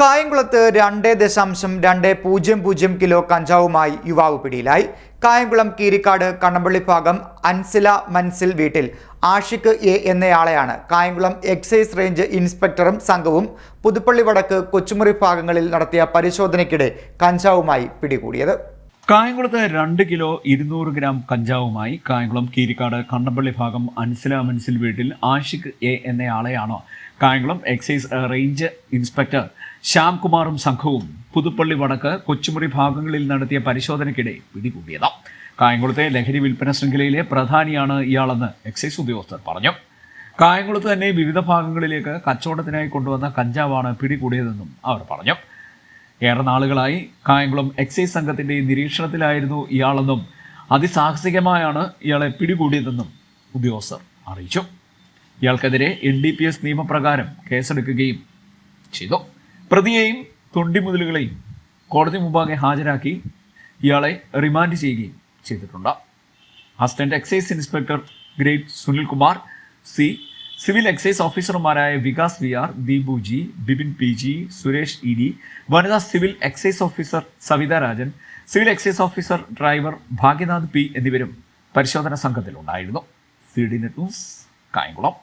കായംകുളത്ത് രണ്ട് ദശാംശം രണ്ട് പൂജ്യം പൂജ്യം കിലോ കഞ്ചാവുമായി യുവാവ് പിടിയിലായി. കായംകുളം കീരിക്കാട് കണ്ണമ്പള്ളി ഭാഗം അൻസില മൻസിൽ വീട്ടിൽ. ആഷിഖ് എ എന്നയാളെയാണ് കായംകുളം എക്സൈസ് റേഞ്ച് ഇൻസ്പെക്ടറും സംഘവും പുതുപ്പള്ളി വടക്ക് കൊച്ചുമുറി ഭാഗങ്ങളിൽ നടത്തിയ പരിശോധനയ്ക്കിടെ കഞ്ചാവുമായി പിടികൂടിയത്. കായംകുളത്ത് രണ്ട് കിലോ ഇരുന്നൂറ് ഗ്രാം കഞ്ചാവുമായി കായംകുളം കീരിക്കാട് കണ്ണപ്പള്ളി ഭാഗം അൻസില മൻസിൽ വീട്ടിൽ ആഷിഖ് എ എന്നയാളെയാണ് കായംകുളം എക്സൈസ് റേഞ്ച് ഇൻസ്പെക്ടർ ശ്യാംകുമാറും സംഘവും പുതുപ്പള്ളി വടക്ക് കൊച്ചുമുറി ഭാഗങ്ങളിൽ നടത്തിയ പരിശോധനയ്ക്കിടെ പിടികൂടിയത്. കായംകുളത്തെ ലഹരി വിൽപ്പന ശൃംഖലയിലെ പ്രധാനിയാണ് ഇയാളെന്ന് എക്സൈസ് ഉദ്യോഗസ്ഥർ പറഞ്ഞു. കായംകുളത്ത് തന്നെ വിവിധ ഭാഗങ്ങളിലേക്ക് കച്ചവടത്തിനായി കൊണ്ടുവന്ന കഞ്ചാവാണ് പിടികൂടിയതെന്നും അവർ പറഞ്ഞു. ഏറെ നാളുകളായി കായംകുളം എക്സൈസ് സംഘത്തിന്റെ നിരീക്ഷണത്തിലായിരുന്നു ഇയാളെന്നും അതിസാഹസികമായാണ് ഇയാളെ പിടികൂടിയതെന്നും ഉദ്യോഗസ്ഥർ അറിയിച്ചു. ഇയാൾക്കെതിരെ എൻ ഡി പി എസ് നിയമപ്രകാരം കേസെടുക്കുകയും ചെയ്തു. പ്രതിയെയും തൊണ്ടിമുതലുകളെയും കോടതി മുമ്പാകെ ഹാജരാക്കി ഇയാളെ റിമാൻഡ് ചെയ്യുകയും ചെയ്തിട്ടുണ്ട്. Assistant excise inspector grade Sunilkumar C civil excise ഓഫീസർമാരായ Vikas V R Deepu G Bipin P G Suresh E D വനിതാ civil excise officer Savitha Rajan civil excise officer driver Bhagyanath P എന്നിവരും പരിശോധന സംഘത്തിലുണ്ടായിരുന്നു. C D net news Kayamkulam.